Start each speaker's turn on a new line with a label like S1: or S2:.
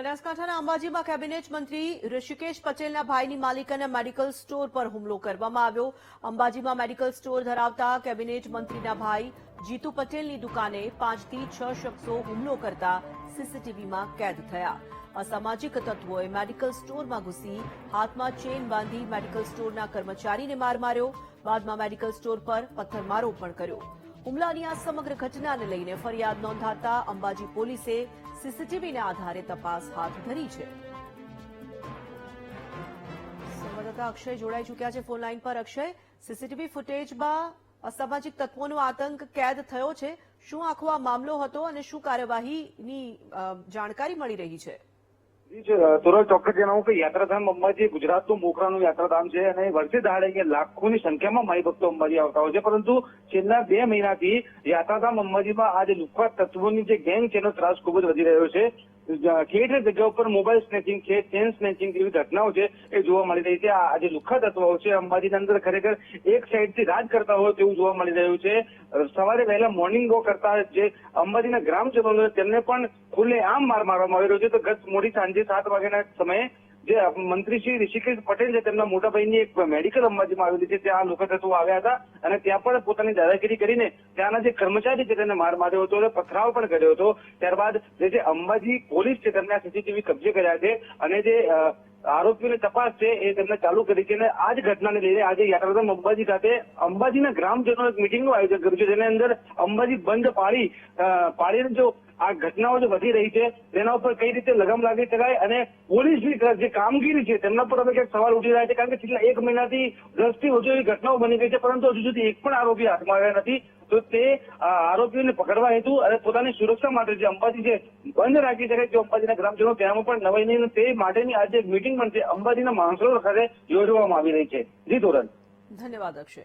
S1: બનાસકાંઠાના અંબાજીમાં કેબિનેટ મંત્રી ઋષિકેશ પટેલના ભાઈની માલિકાના મેડિકલ સ્ટોર પર હુમલો કરવામાં આવ્યો. અંબાજીમાં મેડિકલ સ્ટોર ધરાવતા કેબિનેટ મંત્રીના ભાઈ જીતુ પટેલની દુકાને પાંચથી છ શખ્સો હુમલો કરતા સીસીટીવીમાં કેદ થયા. અસામાજિક તત્વોએ મેડિકલ સ્ટોરમાં ઘૂસી હાથમાં ચેન બાંધી મેડિકલ સ્ટોરના કર્મચારીને માર માર્યો. બાદમાં મેડિકલ સ્ટોર પર પથ્થરમારો પણ કર્યો. હુમલાની આ સમગ્ર ઘટનાને લઈને ફરિયાદ નોંધાતા અંબાજી પોલીસે સીસીટીવીના આધારે તપાસ હાથ ધરી છે. સંવાદદાતા અક્ષય જોડાઈ ચૂક્યા છે ફોન લાઈન પર. અક્ષય, સીસીટીવી ફૂટેજમાં અસામાજિક તત્વોનો આતંક કેદ થયો છે. શું આખો આ મામલો હતો અને શું કાર્યવાહીની જાણકારી મળી રહી છે?
S2: સુરત ચોક્કસ જણાવું કે યાત્રાધામ અંબાજી ગુજરાતનું મોખરાનું યાત્રાધામ છે અને વર્ષે દાડે અહીંયા લાખોની સંખ્યામાં માઈ ભક્તો અંબાજી આવતા હોય છે. પરંતુ છેલ્લા બે મહિનાથી યાત્રાધામ અંબાજીમાં આજે જે તત્વોની જે ગેંગ છે એનો ત્રાસ ખૂબ જ વધી રહ્યો છે. ઠેર જગ્યા ઉપર મોબાઈલ સ્નેચિંગ છે ચેન સ્નેચિંગ જેવી ઘટનાઓ છે, એ જોવા મળી રહી છે. આ જે લુખ્ખા તત્વો છે. અંબાજીના અંદર ખરેખર એક સાઈડથી રાજ કરતા હોય તેવું જોવા મળી રહ્યું છે. સવારે વહેલા મોર્નિંગ વોક કરતા જે અંબાજીના ગ્રામજનો તેમને પણ ખુલ્લે આમ માર મારવામાં આવી રહ્યો છે. તો ગત મોડી સાંજે સાત વાગ્યાના સમયે જે મંત્રી શ્રી ઋષિકેશ પટેલ છે તેમના મોટા ભાઈની એક મેડિકલ અંબાજીમાં આવેલી છે ત્યાં લોકો તત્વો આવ્યા હતા અને ત્યાં પણ પોતાની દાદાગીરી કરીને ત્યાંના જે કર્મચારી છે તેને માર માર્યો હતો અને પથરાવ પણ કર્યો હતો. ત્યારબાદ જે છે અંબાજી પોલીસ છે તેમને સીસીટીવી કબજે કર્યા છે અને જે આરોપીઓની તપાસ છે એ તેમને ચાલુ કરી છે અને આ જ ઘટનાને લઈને આજે યાત્રાધામ અંબાજી ખાતે અંબાજીના ગ્રામજનો એક મિટિંગનું આયોજન કર્યું છે જેની અંદર અંબાજી બંધ અ, પાડીને જો આ ઘટનાઓ જે વધી રહી છે, તેના ઉપર કઈ રીતે લગામ લાગી શકાય અને પોલીસની જે કામગીરી છે, તેમના પર હવે ક્યાંક સવાલ ઉઠી રહ્યા છે, કારણ કે છેલ્લા એક મહિનાથી દસથી વધુ એવી ઘટનાઓ બની ગઈ છે, પરંતુ હજુ સુધી એક પણ આરોપી હાથમાં આવ્યા નથી. તો તે આરોપીઓને પકડવા હેતુ અને પોતાની સુરક્ષા માટે જે અંબાજી છે, બંધ રાખી શકે જો અંબાજીના ગ્રામજનો ત્યાં પણ નવાઈ નહીં. તે માટેની આજે મિટિંગ પણ છે, અંબાજીના માણસો ખાતે યોજવામાં આવી રહી છે. જી ધોરણ.
S1: ધન્યવાદ અક્ષય.